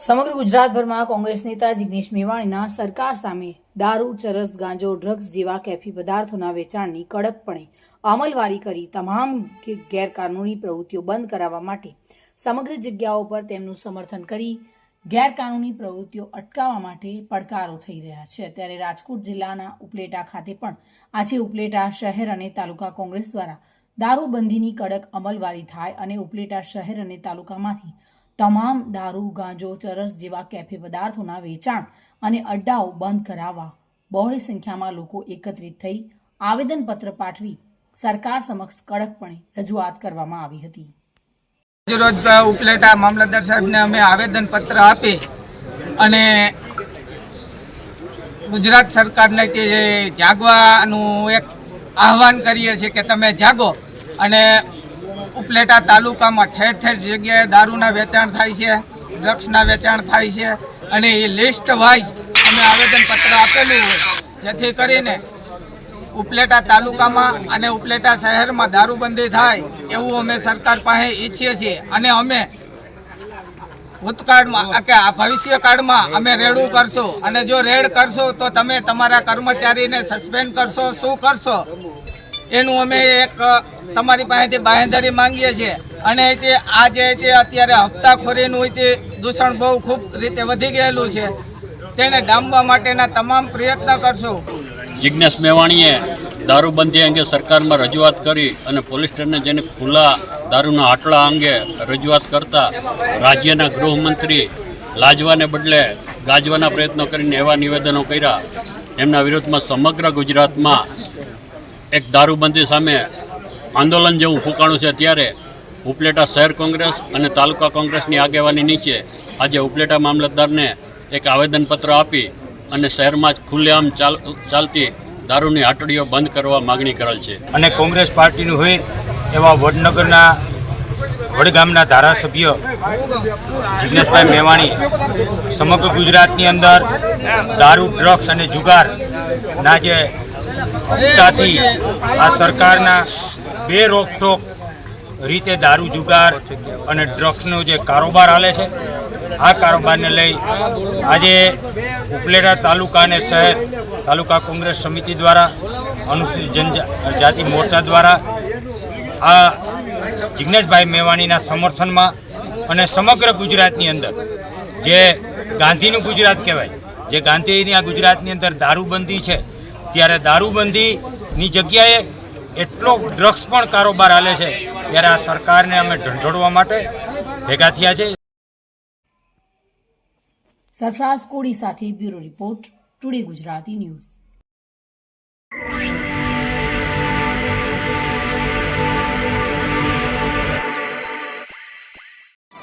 સમગ્ર ગુજરાતભરમાં કોંગ્રેસ નેતા જિગ્નેશ મેવાણીના સરકાર સામે દારૂ, ચરસ, ગાંજો, ડ્રગ્સ જેવા કેફી પદાર્થોના વેચાણની કડકપણે અમલવારી કરી તમામ ગેરકાનૂની પ્રવૃત્તિઓ બંધ કરાવવા માટે સમગ્ર જગ્યાઓ પર તેમનું સમર્થન કરી ગેરકાનૂની પ્રવૃત્તિઓ અટકાવવા માટે પડકારો થઈ રહ્યા છે. ત્યારે રાજકોટ જિલ્લાના ઉપલેટા ખાતે પણ આજે ઉપલેટા શહેર અને તાલુકા કોંગ્રેસ દ્વારા દારૂબંધીની કડક અમલવારી થાય અને ઉપલેટા શહેર અને તાલુકામાંથી તમામ દારૂ, ગાંજો, ચરસ જેવા કેફે પદાર્થોના વેચાણ અને અડ્ડાઓ બંધ કરાવવા બહોળી સંખ્યામાં લોકો એકત્રિત થઈ આવેદનપત્ર પાઠવી સરકાર સમક્ષ કડકપણે રજૂઆત કરવામાં આવી હતી. રોજ ઉપલેટા મામલતદાર સાહેબને અમે આવેદનપત્ર આપી અને ગુજરાત સરકારને તે જાગવાનું એક આહવાન કરીએ છીએ કે તમે જાગો અને ઉપલેટા તાલુકામાં ઠેર ઠેર જગ્યાએ દારૂના વેચાણ થાય છે, ડ્રગ્સના વેચાણ થાય છે અને એ લિસ્ટ વાઇઝ અમે આવેદનપત્ર આપેલું હોય. જેથી કરીને ઉપલેટા તાલુકામાં અને ઉપલેટા શહેરમાં દારૂબંધી થાય એવું અમે સરકાર પાસે ઈચ્છીએ છીએ. અને અમે ભૂતકાળમાં કે આ ભવિષ્યકાળમાં અમે રેડું કરશું. અને જો રેડ કરશો તો તમે તમારા કર્મચારીને સસ્પેન્ડ કરશો, શું કરશો? એનું અમે એક તમારી પાસેથી બાંહેધરી માંગીએ છીએ. અને તે, આ જે તે અત્યારે હપ્તાખોરીનું તે દૂષણ બહુ ખૂબ રીતે વધી ગયેલું છે. તેને ડામવા માટેના તમામ પ્રયત્ન કરશું. જિજ્ઞેશ મેવાણીએ દારૂબંધી અંગે સરકારમાં રજૂઆત કરી અને પોલીસ સ્ટેશને જેને ખુલ્લા દારૂના આટલા અંગે રજૂઆત કરતા રાજ્યના ગૃહમંત્રી લાજવાને બદલે ગાજવાના પ્રયત્નો કરીને એવા નિવેદનો કર્યા. એમના વિરોધમાં સમગ્ર ગુજરાતમાં એક દારૂબંધી સામે આંદોલન જેવું ફૂંકાણું છે ત્યારે ઉપલેટા શહેર કોંગ્રેસ અને તાલુકા કોંગ્રેસની આગેવાની નીચે આજે ઉપલેટા મામલતદારને એક આવેદનપત્ર આપી અને શહેરમાં જ ખુલ્લેઆમ ચાલ, ચાલતી દારૂની હાટડીઓ બંધ કરવા માગણી કરેલ છે. અને કોંગ્રેસ પાર્ટીનું હોય એવા વડનગરના વડગામના ધારાસભ્ય જિગ્નેશભાઈ મેવાણી, સમગ્ર ગુજરાતની અંદર દારૂ, ડ્રગ્સ અને જુગારના જે હપ્તાથી આ સરકારના બે રોકટોક રીતે દારૂ જુગાર અને ડ્રગ્સનો જે કારોબાર હાલે છે, આ કારોબારને લઈ આજે ઉપલેટા તાલુકા અને શહેર તાલુકા કોંગ્રેસ સમિતિ દ્વારા, અનુસૂચિત જનજાતિ મોરચા દ્વારા આ જિજ્ઞેશભાઈ મેવાણીના સમર્થનમાં અને સમગ્ર ગુજરાતની અંદર, જે ગાંધીનું ગુજરાત કહેવાય, જે ગાંધીની આ ગુજરાતની અંદર દારૂબંધી છે ત્યારે દારૂબંધીની જગ્યાએ એટલો ડ્રગ્સ પણ કારોબાર હાલે છે, ત્યારે આ સરકારને અમે ઢંઢોળવા માટે ભેગા થયા છે. સરફરાઝ કોડી સાથે bureau report, today Gujarati news.